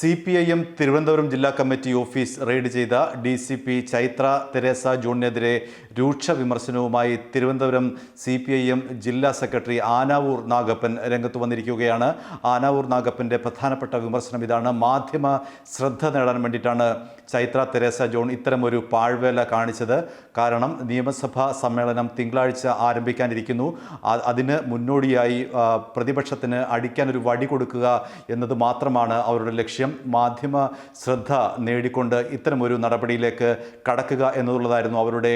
C P I M Thiruvananthapuram ജില്ലാ committee office raid ചെയ്ത D C P Chaitra Teresa ജോണിനെതിരെ രൂക്ഷ വിമർശനവുമായി Thiruvananthapuram C P I M ജില്ലാ secretary Anavoor Nagappan രംഗത്ത് വന്നിരിക്കുകയാണ്. ആനാവൂർ നാഗപ്പന്റെ പ്രധാനപ്പെട്ട വിമർശനം ഇതാണ്. മാധ്യമ ശ്രദ്ധ നേടാൻ വേണ്ടിയിട്ടാണ് ചൈത്ര തെരേസ ജോൺ ഇത്തരമൊരു പാഴ്വേല കാണിച്ചത്. കാരണം നിയമസഭാ സമ്മേളനം തിങ്കളാഴ്ച ആരംഭിക്കാനിരിക്കുന്നു. അതിന് മുന്നോടിയായി പ്രതിപക്ഷത്തിന് അടിക്കാനൊരു വടി കൊടുക്കുക എന്നത് മാത്രമാണ് അവരുടെ ലക്ഷ്യം. മാധ്യമ ശ്രദ്ധ നേടിക്കൊണ്ട് ഇത്തരമൊരു നടപടിയിലേക്ക് കടക്കുക എന്നുള്ളതായിരുന്നു അവരുടെ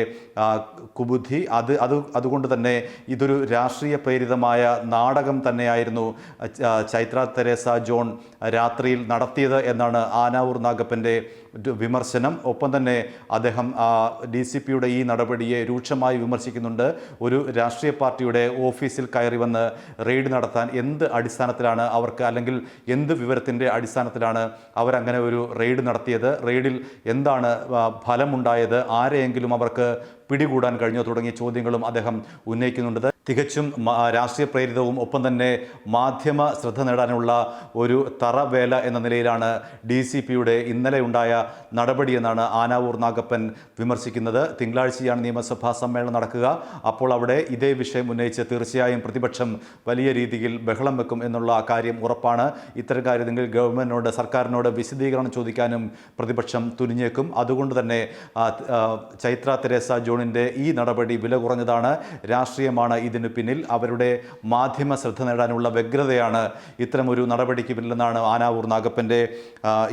കുബുദ്ധി. അത് അത് അതുകൊണ്ട് തന്നെ ഇതൊരു രാഷ്ട്രീയ പ്രേരിതമായ നാടകം തന്നെയായിരുന്നു ചൈത്ര തെരേസ ജോൺ രാത്രിയിൽ നടത്തിയത് എന്നാണ് ആനാവൂർ നാഗപ്പന്റെ വിമർശനം. ഒപ്പം തന്നെ അദ്ദേഹം ഡി സി പിയുടെ ഈ നടപടിയെ രൂക്ഷമായി വിമർശിക്കുന്നുണ്ട്. ഒരു രാഷ്ട്രീയ പാർട്ടിയുടെ ഓഫീസിൽ കയറി വന്ന് റെയ്ഡ് നടത്താൻ എന്ത് അടിസ്ഥാനത്തിലാണ് അവർക്ക് അല്ലെങ്കിൽ എന്ത് വിവരത്തിന്റെ അടിസ്ഥാനത്തിലാണ് അവരങ്ങനെ ഒരു റെയ്ഡ് നടത്തിയത്? റെയ്ഡിൽ എന്താണ് ഫലമുണ്ടായത്? ആരെയെങ്കിലും അവർക്ക് പിടികൂടാൻ കഴിഞ്ഞോ തുടങ്ങിയ ചോദ്യങ്ങളും അദ്ദേഹം ഉന്നയിക്കുന്നുണ്ട്. തികച്ചും രാഷ്ട്രീയ പ്രേരിതവും ഒപ്പം തന്നെ മാധ്യമ ശ്രദ്ധ നേടാനുള്ള ഒരു തറവേല എന്ന നിലയിലാണ് ഡി സി പിയുടെ ഇന്നലെ ഉണ്ടായ നടപടിയെന്നാണ് ആനാവൂർ നാഗപ്പൻ വിമർശിക്കുന്നത്. തിങ്കളാഴ്ചയാണ് നിയമസഭാ സമ്മേളനം നടക്കുക. അപ്പോൾ അവിടെ ഇതേ വിഷയം ഉന്നയിച്ച് തീർച്ചയായും പ്രതിപക്ഷം വലിയ രീതിയിൽ ബഹളം വെക്കും എന്നുള്ള കാര്യം ഉറപ്പാണ്. ഇത്തരം കാര്യത്തിൽ ഗവൺമെന്റിനോട് സർക്കാരിനോട് വിശദീകരണം ചോദിക്കാനും പ്രതിപക്ഷം തുനിഞ്ഞേക്കും. അതുകൊണ്ട് തന്നെ ചൈത്ര തെരേസ ജോണിന്റെ ഈ നടപടി വില കുറഞ്ഞതാണ്. രാഷ്ട്രീയമാണ് ഇതിന് പിന്നിൽ അവരുടെ മാധ്യമ ശ്രദ്ധ നേടാനുള്ള വ്യഗ്രതയാണ് ഇത്തരമൊരു നടപടിക്ക് പിന്നിലെന്നാണ് ആനാവൂർ നാഗപ്പന്റെ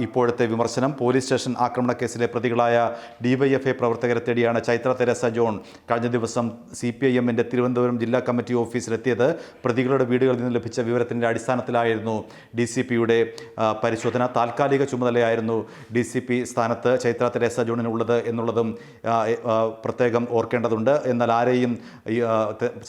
ഇപ്പോഴത്തെ വിമർശനം. പോലീസ് സ്റ്റേഷൻ ആക്രമണ കേസിലെ പ്രതികളായ ഡിവൈഎഫ്ഐ പ്രവർത്തകരെ തേടിയാണ് ചൈത്ര തെരേസ ജോൺ കഴിഞ്ഞ ദിവസം സി പി ഐ എമ്മിന്റെ തിരുവനന്തപുരം ജില്ലാ കമ്മിറ്റി ഓഫീസിലെത്തിയത്. പ്രതികളുടെ വീടുകളിൽ നിന്ന് ലഭിച്ച വിവരത്തിന്റെ അടിസ്ഥാനത്തിലായിരുന്നു ഡി സി പിയുടെ പരിശോധന. താൽക്കാലിക ചുമതലയായിരുന്നു ഡി സി പി സ്ഥാനത്ത് ചൈത്ര തെരേസ ജോണിനുള്ളത് എന്നുള്ളതും പ്രത്യേകം ഓർക്കേണ്ടതുണ്ട്. എന്നാൽ ആരെയും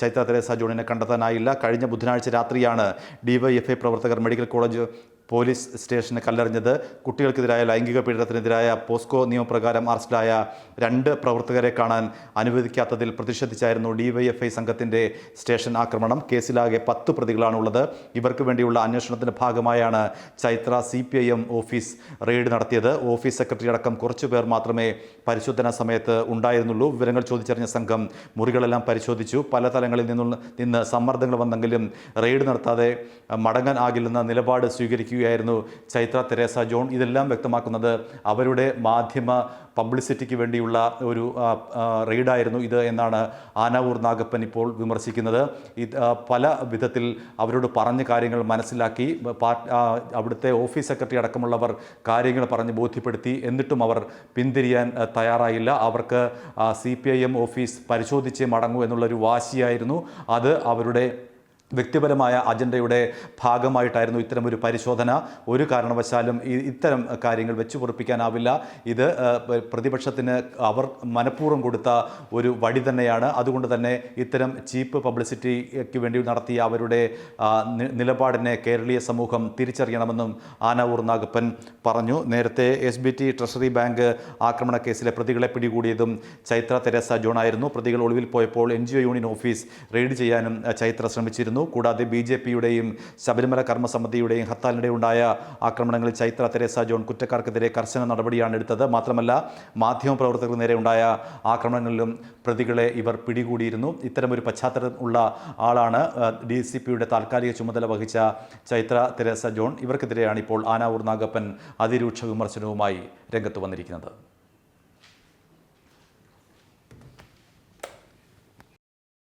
ചൈത്ര തെരേസ ജോണിനെ കണ്ടെത്താനായില്ല. കഴിഞ്ഞ ബുധനാഴ്ച രാത്രിയാണ് ഡിവൈഎഫ്ഐ പ്രവർത്തകർ മെഡിക്കൽ കോളേജ് പോലീസ് സ്റ്റേഷന് കല്ലെറിഞ്ഞത്. കുട്ടികൾക്കെതിരായ ലൈംഗിക പീഡനത്തിനെതിരായ പോസ്കോ നിയമപ്രകാരം അറസ്റ്റിലായ രണ്ട് പ്രവർത്തകരെ കാണാൻ അനുവദിക്കാത്തതിൽ പ്രതിഷേധിച്ചായിരുന്നു ഡിവൈഎഫ്ഐ സംഘത്തിന്റെ സ്റ്റേഷൻ ആക്രമണം. കേസിലാകെ പത്ത് പ്രതികളാണുള്ളത്. ഇവർക്ക് വേണ്ടിയുള്ള അന്വേഷണത്തിന്റെ ഭാഗമായാണ് ചൈത്ര സി ഓഫീസ് റെയ്ഡ് നടത്തിയത്. ഓഫീസ് സെക്രട്ടറി അടക്കം കുറച്ചു പേർ മാത്രമേ പരിശോധനാ സമയത്ത് ഉണ്ടായിരുന്നുള്ളൂ. വിവരങ്ങൾ ചോദിച്ചറിഞ്ഞ സംഘം മുറികളെല്ലാം പരിശോധിച്ചു. പല തലങ്ങളിൽ നിന്നുള്ള നിന്ന് സമ്മർദ്ദങ്ങൾ വന്നെങ്കിലും റെയ്ഡ് നടത്താതെ മടങ്ങാൻ ആകില്ലെന്ന നിലപാട് സ്വീകരിക്കുകയായിരുന്നു ചൈത്ര തെരേസ ജോൺ. ഇതെല്ലാം വ്യക്തമാക്കുന്നത് അവരുടെ മാധ്യമ പബ്ലിസിറ്റിക്ക് വേണ്ടിയുള്ള ഒരു റെയ്ഡായിരുന്നു ഇത് എന്നാണ് ആനാവൂർ നാഗപ്പൻ ഇപ്പോൾ വിമർശിക്കുന്നത്. പല വിധത്തിൽ അവരോട് പറഞ്ഞ കാര്യങ്ങൾ മനസ്സിലാക്കി അവിടുത്തെ ഓഫീസ് സെക്രട്ടറി അടക്കമുള്ളവർ കാര്യങ്ങൾ പറഞ്ഞ് ബോധ്യപ്പെടുത്തി. എന്നിട്ടും അവർ പിന്തിരിയാൻ തയ്യാറായില്ല. അവർക്ക് സി ഓഫീസ് പരിശോധിച്ച് മടങ്ങൂ എന്നുള്ളൊരു വാശിയായിരുന്നു. അത് അവരുടെ വ്യക്തിപരമായ അജണ്ടയുടെ ഭാഗമായിട്ടായിരുന്നു ഇത്തരം ഒരു പരിശോധന. ഒരു കാരണവശാലും ഇത്തരം കാര്യങ്ങൾ വെച്ചു പൊറിപ്പിക്കാനാവില്ല. ഇത് പ്രതിപക്ഷത്തിന് അവർ മനഃപൂർവം കൊടുത്ത ഒരു വഴി തന്നെയാണ്. അതുകൊണ്ട് തന്നെ ഇത്തരം ചീപ്പ് പബ്ലിസിറ്റിക്ക് വേണ്ടി നടത്തിയ അവരുടെ നിലപാടിനെ കേരളീയ സമൂഹം തിരിച്ചറിയണമെന്നും ആനാവൂർ നാഗപ്പൻ പറഞ്ഞു. നേരത്തെ S B T treasury bank ആക്രമണ കേസിലെ പ്രതികളെ പിടികൂടിയതും ചൈത്ര തെരേസ ജോൺ ആയിരുന്നു. പ്രതികൾ ഒളിവിൽ പോയപ്പോൾ N G O union office raid ചെയ്യാനും ചൈത്ര ശ്രമിച്ചിരുന്നു. കൂടാതെ ബി ജെ പിയുടെയും ശബരിമല കർമ്മസമിതിയുടെയും ഹർത്താലിനിടെ ഉണ്ടായ ആക്രമണങ്ങളിൽ ചൈത്ര തെരേസ ജോൺ കുറ്റക്കാർക്കെതിരെ കർശന നടപടിയാണ് എടുത്തത്. മാത്രമല്ല മാധ്യമപ്രവർത്തകർക്ക് നേരെ ഉണ്ടായ ആക്രമണങ്ങളിലും പ്രതികളെ ഇവർ പിടികൂടിയിരുന്നു. ഇത്തരമൊരു പശ്ചാത്തലം ഉള്ള ആളാണ് ഡി സി പിയുടെ താൽക്കാലിക ചുമതല വഹിച്ച ചൈത്ര തെരേസ ജോൺ. ഇവർക്കെതിരെയാണ് ഇപ്പോൾ ആനാവൂർ നാഗപ്പൻ അതിരൂക്ഷ വിമർശനവുമായി രംഗത്ത് വന്നിരിക്കുന്നത്.